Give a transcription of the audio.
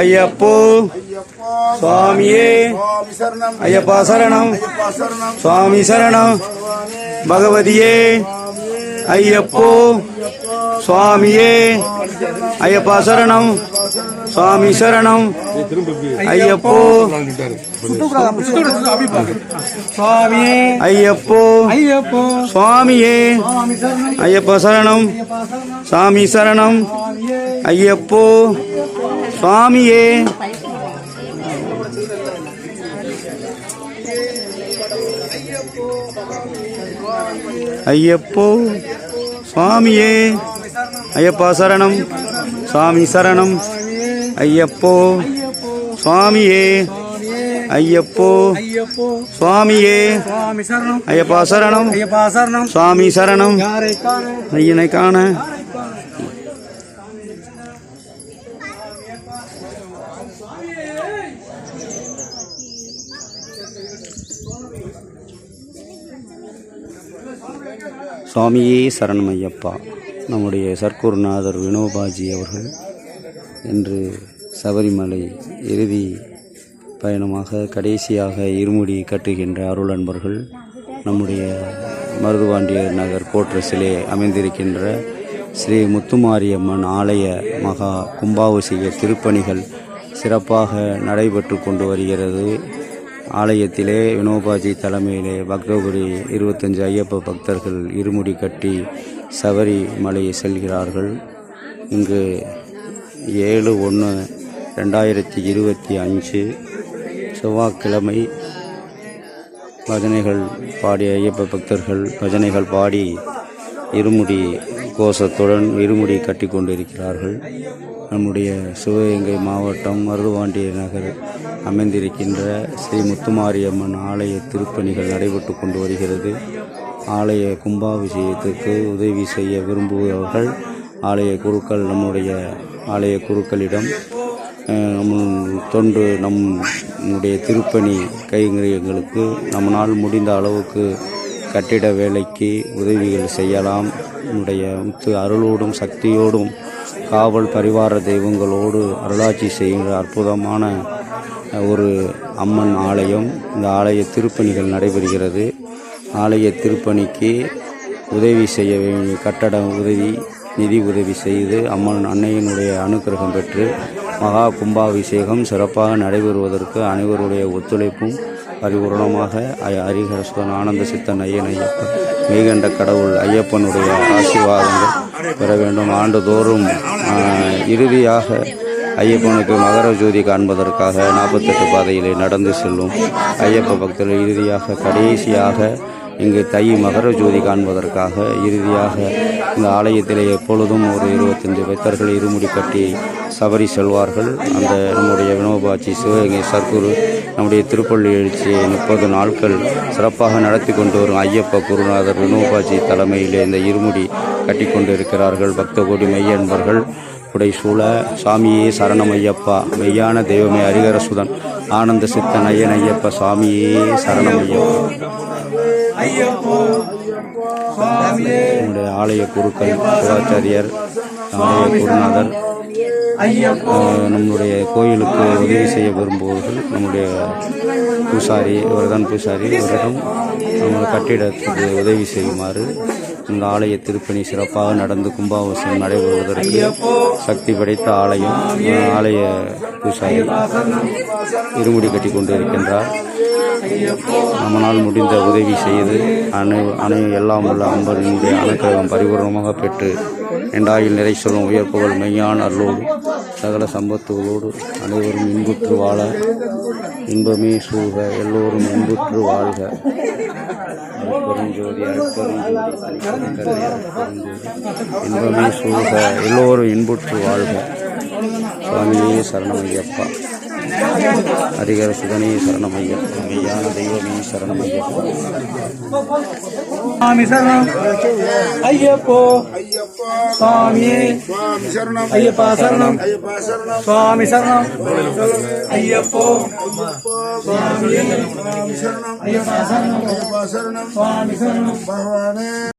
ஐயப்போ சுவாமியே ஐயப்பா சரணம். சுவாமி சரணம். பகவதியே ஐயப்போ சுவாமியே ஐயப்பா சரணம். சுவாமி சரணம். ஐயப்போ. சுவாமி. ஐயப்போ. ஐயப்போ சுவாமியே. சுவாமி சரணம் ஐயப்பா சரணம். சாமி சரணம். ஐயப்போ. சுவாமியே. ஐயப்போ. சுவாமியே. ஐயப்பா சரணம். சாமி சரணம். ஐயப்போ சுவாமியே. ஐயப்போ சுவாமியே. ஐயப்பா சரணம். சுவாமி சரணம். ஐயனை காண. சுவாமியே சரணம் ஐயப்பா. நம்முடைய சர்க்குருநாதர் வினோபாஜி அவர்கள் என்று சபரிமலை இறுதி பயணமாக கடைசியாக இருமுடி கட்டுகின்ற அருள் அன்பர்கள் நம்முடைய மருதுவாண்டியர் நகர் கோட்ரஸிலே அமைந்திருக்கின்ற ஸ்ரீ முத்துமாரியம்மன் ஆலய மகா கும்பாபிஷேக திருப்பணிகள் சிறப்பாக நடைபெற்று கொண்டு வருகிறது. ஆலயத்திலே வினோபாஜி தலைமையிலே பக்தகுரி இருபத்தஞ்சு ஐயப்ப பக்தர்கள் இருமுடி கட்டி சபரிமலை செல்கிறார்கள். இங்கு ஏழு ஒன்று ரெண்டாயிரத்தி இருபத்தி அஞ்சு செவ்வாய்க்கிழமை பஜனைகள் பாடிய ஐயப்ப பக்தர்கள் பஜனைகள் பாடி இருமுடி கோஷத்துடன் இருமுடி கட்டி கொண்டிருக்கிறார்கள். நம்முடைய சிவகங்கை மாவட்டம் மருதுவாண்டிய நகர் அமைந்திருக்கின்ற ஸ்ரீ முத்துமாரியம்மன் ஆலய திருப்பணிகள் நடைபெற்று கொண்டு வருகிறது. ஆலய கும்பாபிஷேகத்திற்கு உதவி செய்ய விரும்புபவர்கள் ஆலய குருக்கள் நம்முடைய ஆலய குருக்களிடம் நம் தொண்டு நம்முடைய திருப்பணி கைங்கரியங்களுக்கு நம்மளால் முடிந்த அளவுக்கு கட்டிட வேலைக்கு உதவிகள் செய்யலாம். நம்முடைய முத்து அருளோடும் சக்தியோடும் காவல் பரிவார தெய்வங்களோடு அருளாட்சி செய்கிற அற்புதமான ஒரு அம்மன் ஆலயம் இந்த ஆலய திருப்பணிகள் நடைபெறுகிறது. ஆலய திருப்பணிக்கு உதவி செய்ய வேண்டிய கட்டட உதவி நிதி உதவி செய்து அம்மன் அன்னையினுடைய அனுக்கிரகம் பெற்று மகா கும்பாபிஷேகம் சிறப்பாக நடைபெறுவதற்கு அனைவருடைய ஒத்துழைப்பும் பரிபூர்ணமாக அ- ஆனந்த சித்தன் ஐயன் ஐயப்பன் மெய்கண்ட கடவுள் ஐயப்பனுடைய ஆசீர்வாதங்கள் பெற வேண்டும். ஆண்டுதோறும் இறுதியாக ஐயப்பனுக்கு மகர ஜோதி காண்பதற்காக நாற்பத்தெட்டு பாதையிலே நடந்து செல்லும் ஐயப்ப பக்தர்கள் இறுதியாக கடைசியாக இங்கு தை மகர ஜோதி காண்பதற்காக இறுதியாக இந்த ஆலயத்திலே எப்பொழுதும் ஒரு இருபத்தஞ்சு பக்தர்கள் இருமுடி கட்டி சபரி செல்வார்கள். அந்த நம்முடைய வினோபாட்சி சிவகங்கை சர்க்குரு நம்முடைய திருப்பள்ளி எழுச்சியை முப்பது நாட்கள் சிறப்பாக நடத்தி கொண்டு வரும் ஐயப்ப குருநாதர் வினோபாஜி தலைமையிலே இந்த இருமுடி கட்டி கொண்டிருக்கிறார்கள். பக்த கோடி மெய்யன்பர்கள் புடை சூழ சாமியே சரணம் ஐயப்பா மெய்யான தெய்வமே ஹரிகரசுதன் ஆனந்த சித்தன் ஐயன் ஐயப்பா சாமியே சரணமையப்பா. நம்முடைய ஆலய குருக்கள் சிவாச்சாரியர் ஆலய குருநாதர் நம்முடைய கோயிலுக்கு உதவி செய்ய விரும்புவர்கள் நம்முடைய பூசாரி இவர்தான் பூசாரி இவரிடம் நம்ம கட்டிடத்துக்கு உதவி செய்யுமாறு இந்த ஆலய திருப்பணி சிறப்பாக நடந்து கும்பாபிஷேகம் நடைபெறுவதற்கு சக்தி படைத்த ஆலயம் ஆலய பூசாரி இருமுடி கட்டி கொண்டு இருக்கின்றார் நம்மளால் முடிந்த உதவி செய்து அணு அணு எல்லாம் உள்ள அன்பரினுடைய அனுக்கிரகம் பரிபூர்ணமாக பெற்று எண்டாயில் நிறை சொல்லும் உயர்ப்புகள் மெய்யான அருளோடு சகல சம்பத்துகளோடு அனைவரும் இன்புற்று வாழ இன்பமே சூழ எல்லோரும் இன்புற்று வாழ்க. அருட்பெருஞ்சோதி அருட்பெருஞ்சோதி இன்பமே சூழ எல்லோரும் இன்புற்று வாழ்க. சுவாமியே சரணமையப்பா ஹரிகர சுதனே சரணமையப்பா மெய்யான தெய்வமே சரணம் ஐயப்போ சுவாமியே சரணம். ஐயப்பா சரணம். ஐயப்பா சரணம். சுவாமி சரணம் ஐயப்போ சுவாமி சரணம். ஐயப்பா சரணம். ஐயப்பா சரணம். சுவாமி சரணம். பகவானே.